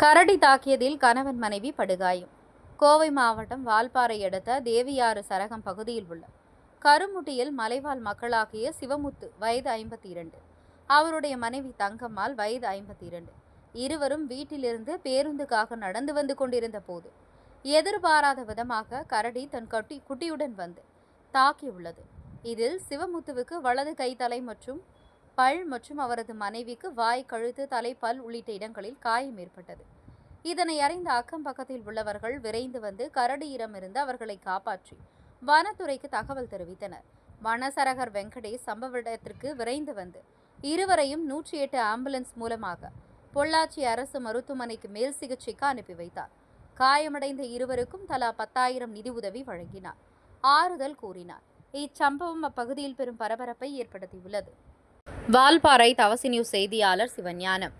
கரடி தாக்கியதில் கணவன் மனைவி படுகாயம். கோவை மாவட்டம் வால்பாறை அடுத்த தேவியாறு சரகம் பகுதியில் உள்ள கருமுட்டியில் மலைவாழ் மக்களாகிய சிவமுத்து வயது ஐம்பத்தி இரண்டு அவருடைய மனைவி தங்கம்மாள் வயது ஐம்பத்தி இரண்டு இருவரும் வீட்டிலிருந்து பேருந்துக்காக நடந்து வந்து கொண்டிருந்த போது எதிர்பாராத விதமாக கரடி தன் கட்டி குட்டியுடன் வந்து தாக்கியுள்ளது. இதில் சிவமுத்துவுக்கு வலது கைத்தலை மற்றும் பல் மற்றும் அவரது மனைவிக்கு வாய் கழுத்து தலை பல் உள்ளிட்ட இடங்களில் காயம் ஏற்பட்டது. இதனை அறிந்த அக்கம் பக்கத்தில் உள்ளவர்கள் விரைந்து வந்து கரடியிடமிருந்து அவர்களை காப்பாற்றி வனத்துறைக்கு தகவல் தெரிவித்தனர். வனசரகர் வெங்கடேஷ் சம்பவ இடத்திற்கு விரைந்து வந்து இருவரையும் நூற்றி எட்டு ஆம்புலன்ஸ் மூலமாக பொள்ளாச்சி அரசு மருத்துவமனைக்கு மேல் சிகிச்சைக்கு அனுப்பி வைத்தார். காயமடைந்த இருவருக்கும் தலா பத்தாயிரம் நிதி உதவி வழங்கினார். ஆறுதல் கூறினார். இச்சம்பவம் அப்பகுதியில் பெரும் பரபரப்பை ஏற்படுத்தியுள்ளது. வால்பாறை தவசி நியூஸ் செய்தியாளர் சிவஞானம்.